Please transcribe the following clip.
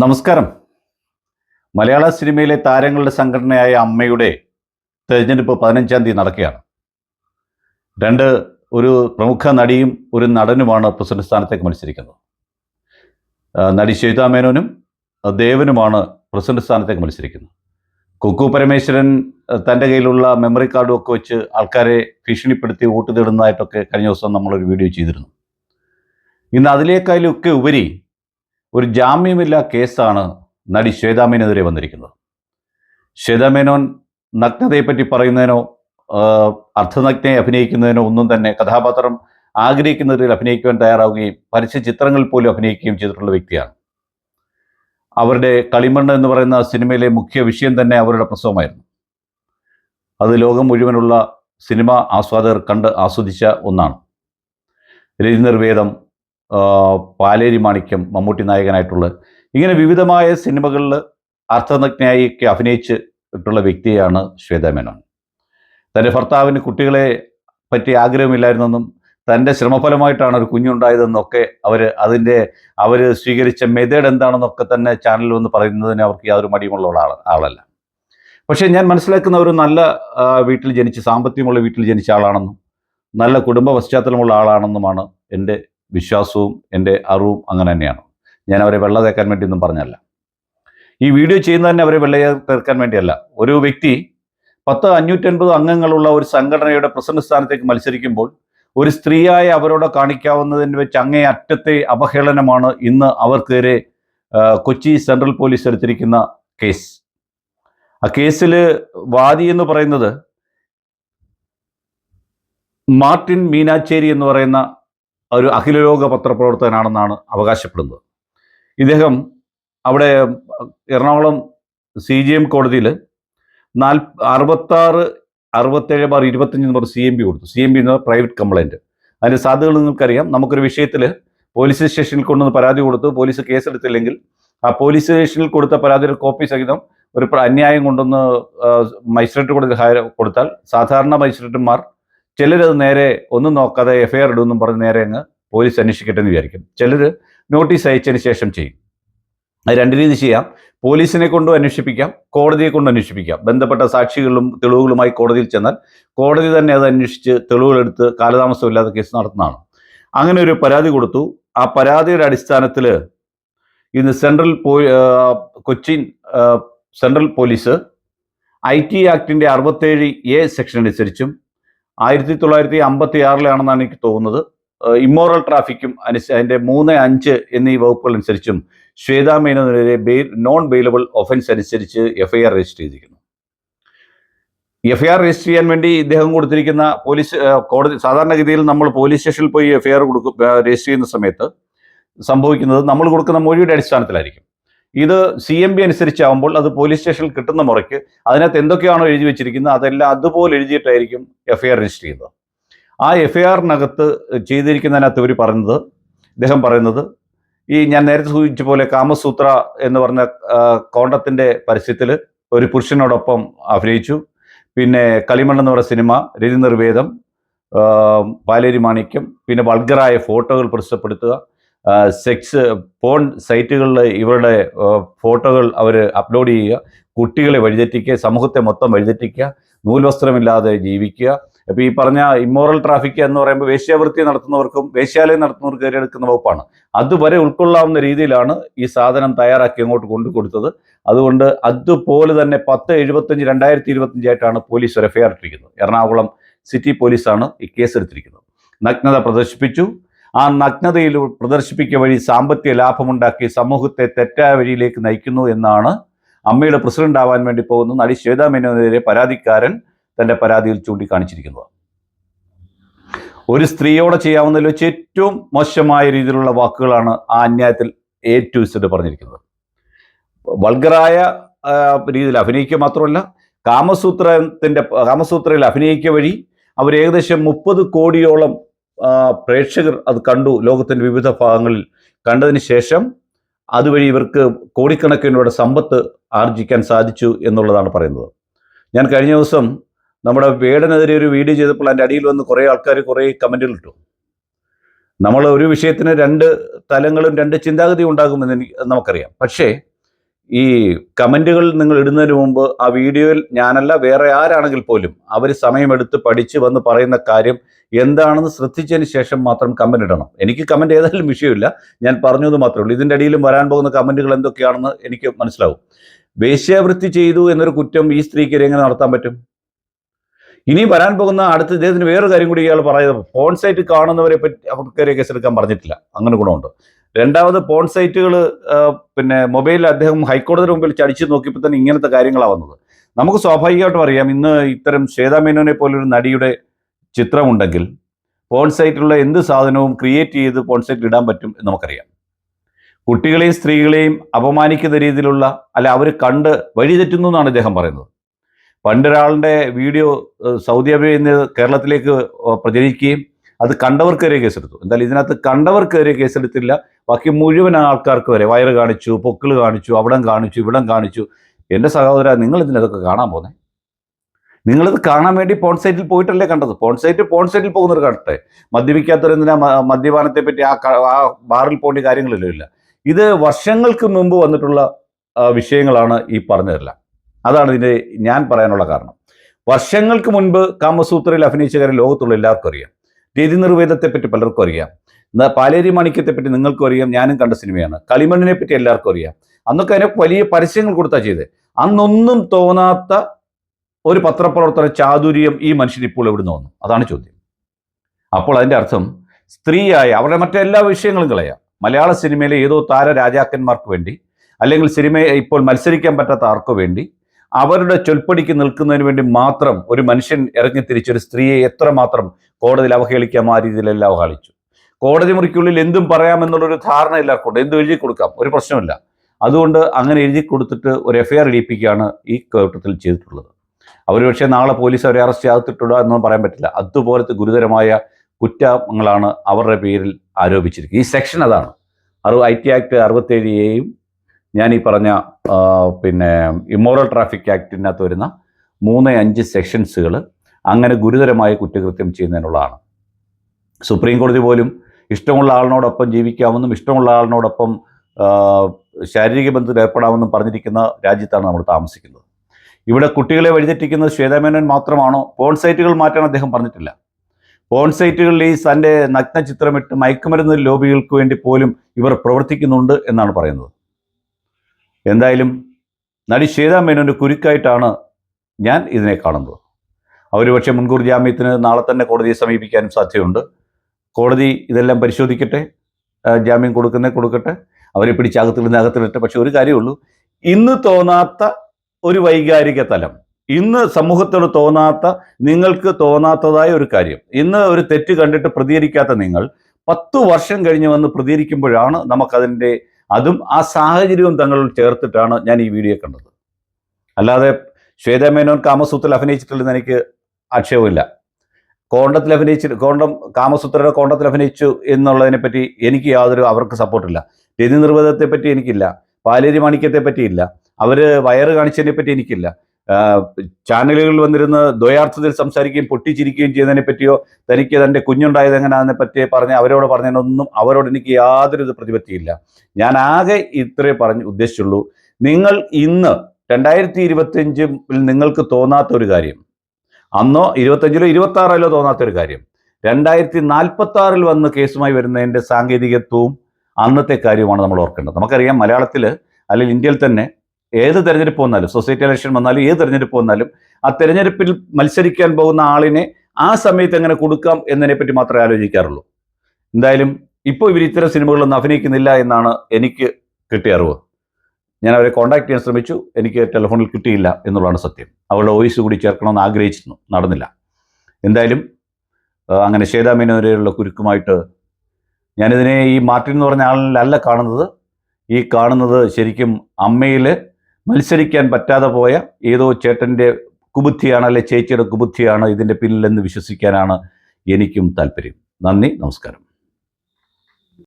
നമസ്കാരം. മലയാള സിനിമയിലെ താരങ്ങളുടെ സംഘടനയായ അമ്മയുടെ തെരഞ്ഞെടുപ്പ് പതിനഞ്ചാം തീയതി നടക്കുകയാണ്. രണ്ട് ഒരു പ്രമുഖ നടിയും ഒരു നടനുമാണ് പ്രസിഡന്റ് സ്ഥാനത്തേക്ക് മത്സരിക്കുന്നത്. നടി ശ്വേതാ മേനോനും ദേവനുമാണ് പ്രസിഡന്റ് സ്ഥാനത്തേക്ക് മത്സരിക്കുന്നത്. കുക്കു പരമേശ്വരൻ തന്റെ കയ്യിലുള്ള മെമ്മറി കാർഡും ഒക്കെ വെച്ച് ആൾക്കാരെ ഭീഷണിപ്പെടുത്തി വോട്ട് തേടുന്നതായിട്ടൊക്കെ കഴിഞ്ഞ ദിവസം നമ്മളൊരു വീഡിയോ ചെയ്തിരുന്നു. ഇന്ന് അതിലേക്കായാലൊക്കെ ഉപരി ഒരു ജാമ്യമില്ലാ കേസാണ് നടി ശ്വേതാമേനെതിരെ വന്നിരിക്കുന്നത്. ശ്വേതാമേനോൻ നഗ്നതയെപ്പറ്റി പറയുന്നതിനോ അർദ്ധനഗ്നയെ അഭിനയിക്കുന്നതിനോ ഒന്നും തന്നെ കഥാപാത്രം ആഗ്രഹിക്കുന്നതിൽ അഭിനയിക്കുവാൻ തയ്യാറാവുകയും പരസ്യ ചിത്രങ്ങൾ പോലും അഭിനയിക്കുകയും ചെയ്തിട്ടുള്ള വ്യക്തിയാണ്. അവരുടെ കളിമണ്ണ് എന്ന് പറയുന്ന സിനിമയിലെ മുഖ്യ വിഷയം തന്നെ അവരുടെ പ്രസവമായിരുന്നു. അത് ലോകം മുഴുവനുള്ള സിനിമ ആസ്വാദകർ കണ്ട് ആസ്വദിച്ച ഒന്നാണ്. രവീന്ദ്രവേദം ആ, പാലേരി മാണിക്യം മമ്മൂട്ടി നായകനായിട്ടുള്ള ഇങ്ങനെ വിവിധമായ സിനിമകളിൽ അർത്ഥനഗ്നയായി ഒക്കെ അഭിനയിച്ചിട്ടുള്ള വ്യക്തിയാണ് ശ്വേതാ മേനോൻ. തന്റെ ഭർത്താവിന് കുട്ടികളെ പറ്റി ആഗ്രഹമില്ലായിരുന്നെന്നും തന്റെ ശ്രമഫലമായിട്ടാണ് ഒരു കുഞ്ഞുണ്ടായതെന്നൊക്കെ അവർ അതിന്റെ അവർ സ്വീകരിച്ച മെത്തേഡ് എന്താണെന്നൊക്കെ തന്നെ ചാനലിൽ വന്ന് പറയുന്നതിന് അവർക്ക് യാതൊരു മടിയുമുള്ള ആൾ ആളല്ല. പക്ഷേ ഞാൻ മനസ്സിലാക്കുന്ന ഒരു നല്ല വീട്ടിൽ ജനിച്ച് സാമ്പത്തികമുള്ള വീട്ടിൽ ജനിച്ച ആളാണെന്നും നല്ല കുടുംബ പശ്ചാത്തലമുള്ള ആളാണെന്നുമാണ് എന്റെ വിശ്വാസവും എന്റെ അറിവും അങ്ങനെ തന്നെയാണ്. ഞാൻ അവരെ വെള്ള തേക്കാൻ വേണ്ടിയൊന്നും പറഞ്ഞല്ല. ഈ വീഡിയോ ചെയ്യുന്നത് തന്നെ അവരെ വെള്ള തീർക്കാൻ വേണ്ടിയല്ല. ഒരു വ്യക്തി പത്ത് അഞ്ഞൂറ്റൻപത് അംഗങ്ങളുള്ള ഒരു സംഘടനയുടെ പ്രസിഡന്റ് സ്ഥാനത്തേക്ക് മത്സരിക്കുമ്പോൾ ഒരു സ്ത്രീയായ അവരോട് കാണിക്കാവുന്നതിന് വെച്ച് അങ്ങേ അറ്റത്തെ അപഹേളനമാണ് ഇന്ന് അവർക്കെതിരെ കൊച്ചി സെൻട്രൽ പോലീസ് എടുത്തിരിക്കുന്ന കേസ്. ആ കേസിൽ വാദി എന്ന് പറയുന്നത് മാർട്ടിൻ മീനാച്ചേരി എന്ന് പറയുന്ന ഒരു അഖിലലോക പത്രപ്രവർത്തകനാണെന്നാണ് അവകാശപ്പെടുന്നത്. ഇദ്ദേഹം അവിടെ എറണാകുളം സി ജി എം കോടതിയിൽ നാൽ അറുപത്താറ് അറുപത്തേഴ് ബാർ ഇരുപത്തഞ്ച് നമ്പർ സി എം പി കൊടുത്തു. സി എം പി എന്ന് പറഞ്ഞാൽ പ്രൈവറ്റ് കംപ്ലൈന്റ് അതിന്റെ സാധ്യതകൾ നിങ്ങൾക്കറിയാം. നമുക്കൊരു വിഷയത്തിൽ പോലീസ് സ്റ്റേഷനിൽ കൊണ്ടുവന്ന് പരാതി കൊടുത്തു പോലീസ് കേസെടുത്തില്ലെങ്കിൽ ആ പോലീസ് സ്റ്റേഷനിൽ കൊടുത്ത പരാതിയുടെ കോപ്പി സഹിതം ഒരു അന്യായം കൊണ്ടുവന്ന് മജിസ്ട്രേറ്റ് കോടതി കൊടുത്താൽ സാധാരണ മജിസ്ട്രേറ്റുമാർ ചിലരത് നേരെ ഒന്നും നോക്കാതെ എഫ്ഐആർ ഇടുമെന്നും പറഞ്ഞ് നേരെ അങ്ങ് പോലീസ് അന്വേഷിക്കട്ടെ എന്ന് വിചാരിക്കും. ചിലർ നോട്ടീസ് അയച്ചതിന് ശേഷം ചെയ്യും. അത് രണ്ട് രീതി ചെയ്യാം. പോലീസിനെ കൊണ്ടും അന്വേഷിപ്പിക്കാം. കോടതിയെ കൊണ്ടും അന്വേഷിപ്പിക്കാം. ബന്ധപ്പെട്ട സാക്ഷികളും തെളിവുകളുമായി കോടതിയിൽ ചെന്നാൽ കോടതി തന്നെ അത് അന്വേഷിച്ച് തെളിവുകളെടുത്ത് കാലതാമസമില്ലാതെ കേസ് നടത്തുന്നതാണ്. അങ്ങനെ ഒരു പരാതി കൊടുത്തു. ആ പരാതിയുടെ അടിസ്ഥാനത്തിൽ ഇന്ന് സെൻട്രൽ പോ Cochin central police I T ആക്ടിന്റെ അറുപത്തേഴ് എ സെക്ഷൻ അനുസരിച്ചും ആയിരത്തി തൊള്ളായിരത്തി അമ്പത്തി ആറിലാണെന്നാണ് എനിക്ക് തോന്നുന്നത്. ഇമ്മോറൽ ട്രാഫിക്കും അനുസ അതിന്റെ മൂന്ന് അഞ്ച് എന്നീ വകുപ്പുകൾ അനുസരിച്ചും ശ്വേതാ മേനോനെതിരെ ബെയിൽ നോൺ ബെയിലബിൾ ഒഫൻസ് അനുസരിച്ച് എഫ് ഐ ആർ രജിസ്റ്റർ ചെയ്തിരിക്കുന്നു. എഫ് ഐ ആർ രജിസ്റ്റർ ചെയ്യാൻ വേണ്ടി ഇദ്ദേഹം കൊടുത്തിരിക്കുന്ന പോലീസ് കോടതി സാധാരണഗതിയിൽ നമ്മൾ പോലീസ് സ്റ്റേഷനിൽ പോയി എഫ് ഐ ആർ കൊടുക്കും രജിസ്റ്റർ ചെയ്യുന്ന സമയത്ത് സംഭവിക്കുന്നത് നമ്മൾ കൊടുക്കുന്ന മൊഴിയുടെ അടിസ്ഥാനത്തിലായിരിക്കും. ഇത് സി എം ബി അനുസരിച്ചാവുമ്പോൾ അത് പോലീസ് സ്റ്റേഷനിൽ കിട്ടുന്ന മുറയ്ക്ക് അതിനകത്ത് എന്തൊക്കെയാണോ എഴുതി വെച്ചിരിക്കുന്നത് അതെല്ലാം അതുപോലെ എഴുതിയിട്ടായിരിക്കും എഫ്ഐആർ രജിസ്റ്റർ ചെയ്യുന്നത്. ആ എഫ്ഐആറിനകത്ത് ചെയ്തിരിക്കുന്നതിനകത്ത് ഇവർ പറയുന്നത് ഇദ്ദേഹം പറയുന്നത് ഈ ഞാൻ നേരത്തെ സൂചിപ്പിച്ച പോലെ കാമസൂത്ര എന്ന് പറഞ്ഞ കോണ്ടത്തിന്റെ പരസ്യത്തിൽ ഒരു പുരുഷനോടൊപ്പം അഭിനയിച്ചു. പിന്നെ കളിമണ്ണ് എന്ന് പറഞ്ഞ സിനിമ രതി നിർവേദം പാലേരി മാണിക്യം പിന്നെ വൾഗറായ ഫോട്ടോകൾ പ്രസിദ്ധപ്പെടുത്തുക സെക്സ് പോൺ സൈറ്റുകളിൽ ഇവരുടെ ഫോട്ടോകൾ അവർ അപ്ലോഡ് ചെയ്യുക. കുട്ടികളെ വഴിതെറ്റിക്കുക സമൂഹത്തെ മൊത്തം വഴിതെറ്റിക്കുക നൂൽവസ്ത്രമില്ലാതെ ജീവിക്കുക. അപ്പോൾ ഈ പറഞ്ഞ ഇമ്മോറൽ ട്രാഫിക് എന്ന് പറയുമ്പോൾ വേശ്യാവൃത്തി നടത്തുന്നവർക്കും വേശ്യാലയം നടത്തുന്നവർക്കും എടുക്കുന്ന വകുപ്പാണ്. അതുവരെ ഉൾക്കൊള്ളാവുന്ന രീതിയിലാണ് ഈ സാധനം തയ്യാറാക്കി അങ്ങോട്ട് കൊണ്ടു കൊടുത്തത്. അതുകൊണ്ട് അതുപോലെ തന്നെ പത്ത് എഴുപത്തഞ്ച് രണ്ടായിരത്തി ഇരുപത്തഞ്ചായിട്ടാണ് പോലീസ് ഒരു എഫ്ഐആർ ഇട്ടിരിക്കുന്നത്. എറണാകുളം സിറ്റി പോലീസാണ് ഈ കേസ് എടുത്തിരിക്കുന്നത്. നഗ്നത പ്രദർശിപ്പിച്ചു. ആ നഗ്നതയിൽ പ്രദർശിപ്പിക്കുക വഴി സാമ്പത്തിക ലാഭമുണ്ടാക്കി സമൂഹത്തെ തെറ്റായ വഴിയിലേക്ക് നയിക്കുന്നു എന്നാണ് അമ്മയുടെ പ്രസിഡന്റ് ആവാൻ വേണ്ടി പോകുന്ന നടി ശ്വേതാ മേനോനെതിരെ പരാതിക്കാരൻ തന്റെ പരാതിയിൽ ചൂണ്ടിക്കാണിച്ചിരിക്കുന്നത്. ഒരു സ്ത്രീയോടെ ചെയ്യാവുന്നതിൽ വെച്ച് ഏറ്റവും മോശമായ രീതിയിലുള്ള വാക്കുകളാണ് ആ അന്യായത്തിൽ എ ടു ഇസഡ് പറഞ്ഞിരിക്കുന്നത്. വൾഗറായ രീതിയിൽ അഭിനയിക്കുക മാത്രമല്ല കാമസൂത്രത്തിന്റെ കാമസൂത്രയിൽ അഭിനയിക്കുക വഴി അവർ ഏകദേശം മുപ്പത് കോടിയോളം പ്രേക്ഷകർ അത് കണ്ടു. ലോകത്തിന്റെ വിവിധ ഭാഗങ്ങളിൽ കണ്ടതിന് ശേഷം അതുവഴി ഇവർക്ക് കോടിക്കണക്കിന് രൂപയുടെ സമ്പത്ത് ആർജിക്കാൻ സാധിച്ചു എന്നുള്ളതാണ് പറയുന്നത്. ഞാൻ കഴിഞ്ഞ ദിവസം നമ്മുടെ വേടനെതിരെ ഒരു വീഡിയോ ചെയ്തപ്പോൾ അതിന്റെ അടിയിൽ വന്ന് കുറേ ആൾക്കാർ കുറേ കമന്റുകൾ ഇട്ടു. നമ്മൾ ഒരു വിഷയത്തിന് രണ്ട് തലങ്ങളും രണ്ട് ചിന്താഗതിയും ഉണ്ടാകുമെന്ന് എനിക്ക് നമുക്കറിയാം. പക്ഷേ ഈ കമന്റുകൾ നിങ്ങൾ ഇടുന്നതിന് മുമ്പ് ആ വീഡിയോയിൽ ഞാനല്ല വേറെ ആരാണെങ്കിൽ പോലും അവർ സമയമെടുത്ത് പഠിച്ച് വന്ന് പറയുന്ന കാര്യം എന്താണെന്ന് ശ്രദ്ധിച്ചതിന് ശേഷം മാത്രം കമന്റ് ഇടണം. എനിക്ക് കമന്റ് ഏതായാലും വിഷയമില്ല. ഞാൻ പറഞ്ഞത് മാത്രമേ ഉള്ളൂ. ഇതിന്റെ ഇടയിലും വരാൻ പോകുന്ന കമന്റുകൾ എന്തൊക്കെയാണെന്ന് എനിക്ക് മനസ്സിലാവും. വേശ്യാവൃത്തി ചെയ്തു എന്നൊരു കുറ്റം ഈ സ്ത്രീക്ക് എങ്ങനെ നടത്താൻ പറ്റും? ഇനി വരാൻ പോകുന്ന അടുത്ത ഇദ്ദേഹത്തിന് വേറൊരു കാര്യം കൂടി ഇയാൾ പറയുന്നത്. ഫോൺ സൈറ്റ് കാണുന്നവരെ പറ്റി അവർക്കെതിരെ കേസെടുക്കാൻ പറഞ്ഞിട്ടില്ല. അങ്ങനെ ഗുണമുണ്ട്. രണ്ടാമത് പോൺ സൈറ്റുകൾ പിന്നെ മൊബൈലിൽ അദ്ദേഹം ഹൈക്കോടതിയുടെ മുമ്പിൽ ചടിച്ചു നോക്കിയപ്പോൾ തന്നെ ഇങ്ങനത്തെ കാര്യങ്ങളാണ് വന്നത്. നമുക്ക് സ്വാഭാവികമായിട്ടും അറിയാം ഇന്ന് ഇത്തരം ശ്വേതാ മേനോനെ പോലൊരു നടിയുടെ ചിത്രമുണ്ടെങ്കിൽ പോൺ സൈറ്റിലുള്ള എന്ത് സാധനവും ക്രിയേറ്റ് ചെയ്ത് പോൺ സൈറ്റിൽ ഇടാൻ പറ്റും എന്ന് നമുക്കറിയാം. കുട്ടികളെയും സ്ത്രീകളെയും അപമാനിക്കുന്ന രീതിയിലുള്ള അല്ല അവർ കണ്ട് വഴിതെറ്റുന്നു എന്നാണ് അദ്ദേഹം പറയുന്നത്. പണ്ടൊരാളുടെ വീഡിയോ സൗദി അറേബ്യയിൽ നിന്ന് കേരളത്തിലേക്ക് പ്രചരിക്കുകയും അത് കണ്ടവർക്കെതിരെ കേസെടുത്തു. എന്തായാലും ഇതിനകത്ത് കണ്ടവർക്കെതിരെ കേസെടുത്തില്ല ബാക്കി മുഴുവൻ ആൾക്കാർക്ക് വരെ വയറ് കാണിച്ചു പൊക്കിൾ കാണിച്ചു അവിടം കാണിച്ചു ഇവിടം കാണിച്ചു. എന്റെ സഹോദര നിങ്ങൾ ഇതിനതൊക്കെ കാണാൻ പോന്നെ? നിങ്ങളിത് കാണാൻ വേണ്ടി പോൺ സൈറ്റിൽ പോയിട്ടല്ലേ കണ്ടത്? പോൺ സൈറ്റ് പോൺ സൈറ്റിൽ പോകുന്നവർ കാണട്ടെ. മദ്യപിക്കാത്തവരെന്തിനാ മദ്യപാനത്തെ പറ്റി ആ ആ ബാറിൽ പോകേണ്ട കാര്യങ്ങളില്ല? ഇല്ല. ഇത് വർഷങ്ങൾക്ക് മുമ്പ് വന്നിട്ടുള്ള വിഷയങ്ങളാണ് ഈ പറഞ്ഞതെല്ലാം. അതാണ് ഇതിന്റെ ഞാൻ പറയാനുള്ള കാരണം. വർഷങ്ങൾക്ക് മുൻപ് കാമസൂത്രയിൽ അഭിനയിച്ച കാര്യം ലോകത്തുള്ള എല്ലാവർക്കും അറിയാം. രതി നിർവേദത്തെ പറ്റി പലർക്കും അറിയാം. എന്നാൽ പാലേരി മാണിക്യത്തെ പറ്റി നിങ്ങൾക്കും അറിയാം ഞാനും കണ്ട സിനിമയാണ്. കളിമണ്ണിനെ പറ്റി എല്ലാവർക്കും അറിയാം. അന്നൊക്കെ അതിനെ വലിയ പരസ്യങ്ങൾ കൊടുത്താ ചെയ്തത് അന്നൊന്നും തോന്നാത്ത ഒരു പത്രപ്രവർത്തന ചാതുര്യം ഈ മനുഷ്യൻ ഇപ്പോൾ എവിടുന്ന് വന്നു? അതാണ് ചോദ്യം. അപ്പോൾ അതിന്റെ അർത്ഥം സ്ത്രീയായ അവരുടെ മറ്റെല്ലാ വിഷയങ്ങളും കളയാം. മലയാള സിനിമയിലെ ഏതോ താര രാജാക്കന്മാർക്ക് വേണ്ടി അല്ലെങ്കിൽ സിനിമയെ ഇപ്പോൾ മത്സരിക്കാൻ പറ്റാത്ത ആർക്കു വേണ്ടി അവരുടെ ചൊൽപ്പടിക്ക് നിൽക്കുന്നതിന് വേണ്ടി മാത്രം ഒരു മനുഷ്യൻ ഇറങ്ങി തിരിച്ചൊരു സ്ത്രീയെ എത്രമാത്രം കോടതിയിൽ അവഹേളിക്കാം ആ രീതിയിലെല്ലാം അവഹേളിച്ചു. കോടതി മുറിക്കുള്ളിൽ എന്തും പറയാമെന്നുള്ളൊരു ധാരണ എല്ലാവർക്കും ഉണ്ട് എന്തും എഴുതി കൊടുക്കാം ഒരു പ്രശ്നമില്ല അതുകൊണ്ട് അങ്ങനെ എഴുതി കൊടുത്തിട്ട് ഒരു എഫ്ഐആർ ഇടിപ്പിക്കുകയാണ് ഈ കൂട്ടത്തിൽ ചെയ്തിട്ടുള്ളത്. അവർ പക്ഷേ നാളെ പോലീസ് അവരെ അറസ്റ്റ് ചെയ്തിട്ടുണ്ടോ എന്നൊന്നും പറയാൻ പറ്റില്ല. അതുപോലത്തെ ഗുരുതരമായ കുറ്റങ്ങളാണ് അവരുടെ പേരിൽ ആരോപിച്ചിരിക്കുന്നത്. ഈ സെക്ഷൻ അതാണ്. അറു ഐ ടി ആക്ട് അറുപത്തേഴ് എയും ഞാൻ ഈ പറഞ്ഞ പിന്നെ ഇമോറൽ ട്രാഫിക് ആക്ടിനകത്ത് വരുന്ന മൂന്ന് അഞ്ച് സെക്ഷൻസുകൾ അങ്ങനെ ഗുരുതരമായ കുറ്റകൃത്യം ചെയ്യുന്നതിനുള്ളതാണ്. സുപ്രീം കോടതി പോലും ഇഷ്ടമുള്ള ആളിനോടൊപ്പം ജീവിക്കാമെന്നും ഇഷ്ടമുള്ള ആളിനോടൊപ്പം ശാരീരിക ബന്ധത്തിൽ ഏർപ്പെടാമെന്നും പറഞ്ഞിരിക്കുന്ന രാജ്യത്താണ് നമ്മൾ താമസിക്കുന്നത്. ഇവിടെ കുട്ടികളെ വഴിതെറ്റിക്കുന്നത് ശ്വേതാമേനോൻ മാത്രമാണോ? പോൺ സൈറ്റുകൾ മാറ്റാൻ അദ്ദേഹം പറഞ്ഞിട്ടില്ല. പോൺ സൈറ്റുകളിൽ ഈ തന്റെ നഗ്ന ചിത്രമിട്ട് മയക്കുമരുന്ന് ലോബികൾക്ക് വേണ്ടി പോലും ഇവർ പ്രവർത്തിക്കുന്നുണ്ട് എന്നാണ് പറയുന്നത്. എന്തായാലും നടി ശ്വേതാ മേനോന്റെ കുരുക്കായിട്ടാണ് ഞാൻ ഇതിനെ കാണുന്നത്. അവർ പക്ഷേ മുൻകൂർ ജാമ്യത്തിന് നാളെ തന്നെ കോടതിയെ സമീപിക്കാനും സാധ്യതയുണ്ട്. കോടതി ഇതെല്ലാം പരിശോധിക്കട്ടെ ജാമ്യം കൊടുക്കുന്നേ കൊടുക്കട്ടെ അവരെ പിടിച്ച് അകത്തിടുന്ന അകത്തിടട്ടെ പക്ഷെ ഒരു കാര്യമുള്ളൂ ഇന്ന് തോന്നാത്ത ഒരു വൈകാരിക തലം ഇന്ന് സമൂഹത്തോട് തോന്നാത്ത നിങ്ങൾക്ക് തോന്നാത്തതായ ഒരു കാര്യം ഇന്ന് ഒരു തെറ്റ് കണ്ടിട്ട് പ്രതികരിക്കാത്ത നിങ്ങൾ പത്ത് വർഷം കഴിഞ്ഞ് വന്ന് പ്രതികരിക്കുമ്പോഴാണ് നമുക്കതിന്റെ അതും ആ സാഹചര്യവും തങ്ങൾ ചേർത്തിട്ടാണ് ഞാൻ ഈ വീഡിയോ കണ്ടത്. അല്ലാതെ ശ്വേത മേനോൻ കാമസൂത്രത്തിൽ അഭിനയിച്ചിട്ടില്ലെന്ന് എനിക്ക് ആക്ഷേപമില്ല. കോണ്ടത്തിൽ അഭിനയിച്ച് കോണ്ടം കാമസൂത്രയുടെ കോണ്ടത്തിൽ അഭിനയിച്ചു എന്നുള്ളതിനെ പറ്റി എനിക്ക് യാതൊരു അവർക്ക് സപ്പോർട്ടില്ല രതി നിർവധത്തെ പറ്റി എനിക്കില്ല. പാലേരി മാണിക്യത്തെ പറ്റിയില്ല അവർ വയറ് കാണിച്ചതിനെ പറ്റി എനിക്കില്ല. ചാനലുകളിൽ വന്നിരുന്ന് ദ്വയാർത്ഥത്തിൽ സംസാരിക്കുകയും പൊട്ടിച്ചിരിക്കുകയും ചെയ്യുന്നതിനെ പറ്റിയോ തനിക്ക് തന്റെ കുഞ്ഞുണ്ടായത് എങ്ങനെയാണെന്നെ പറ്റി പറഞ്ഞ് അവരോട് പറഞ്ഞതിനൊന്നും അവരോട് എനിക്ക് യാതൊരു പ്രതിപത്തിയില്ല. ഞാൻ ആകെ ഇത്രേ പറഞ്ഞ് ഉദ്ദേശിച്ചുള്ളൂ. നിങ്ങൾ ഇന്ന് രണ്ടായിരത്തി ഇരുപത്തിയഞ്ചിൽ നിങ്ങൾക്ക് തോന്നാത്ത ഒരു കാര്യം. അന്നോ ഇരുപത്തഞ്ചിലോ ഇരുപത്തി ആറിലോ തോന്നാത്ത ഒരു കാര്യം. രണ്ടായിരത്തി നാൽപ്പത്തി ആറിൽ വന്ന് കേസുമായി വരുന്നതിന്റെ സാങ്കേതികത്വവും അന്നത്തെ കാര്യമാണ് നമ്മൾ ഓർക്കേണ്ടത്. നമുക്കറിയാം മലയാളത്തിൽ അല്ലെങ്കിൽ ഇന്ത്യയിൽ തന്നെ ഏത് തെരഞ്ഞെടുപ്പ് വന്നാലും സൊസൈറ്റി ഇലക്ഷൻ വന്നാലും ഏത് തെരഞ്ഞെടുപ്പ് വന്നാലും ആ തെരഞ്ഞെടുപ്പിൽ മത്സരിക്കാൻ പോകുന്ന ആളിനെ ആ സമയത്ത് എങ്ങനെ കൊടുക്കാം എന്നതിനെപ്പറ്റി മാത്രമേ ആലോചിക്കാറുള്ളൂ. എന്തായാലും ഇപ്പോൾ ഇവർ ഇത്തരം സിനിമകളൊന്നും അഭിനയിക്കുന്നില്ല എന്നാണ് എനിക്ക് കിട്ടിയ അറിവ്. ഞാൻ അവരെ കോൺടാക്ട് ചെയ്യാൻ ശ്രമിച്ചു. എനിക്ക് ടെലിഫോണിൽ കിട്ടിയില്ല എന്നുള്ളതാണ് സത്യം. അവളുടെ വോയിസ് കൂടി ചേർക്കണമെന്ന് ആഗ്രഹിച്ചിരുന്നു. നടന്നില്ല. എന്തായാലും അങ്ങനെ ശ്വേതാമേനോരെയുള്ള കുരുക്കുമായിട്ട് ഞാനിതിനെ ഈ മാർട്ടിൻ എന്ന് പറഞ്ഞ ആളിലല്ല കാണുന്നത്. ഈ കാണുന്നത് ശരിക്കും അമ്മയിൽ മത്സരിക്കാൻ പറ്റാതെ പോയ ഏതോ ചേട്ടന്റെ കുബുദ്ധിയാണ് അല്ലെ ചേച്ചിയുടെ കുബുദ്ധിയാണ് ഇതിന്റെ പിന്നിലെന്ന് വിശ്വസിക്കാനാണ് എനിക്കും താല്പര്യം. നന്ദി നമസ്കാരം.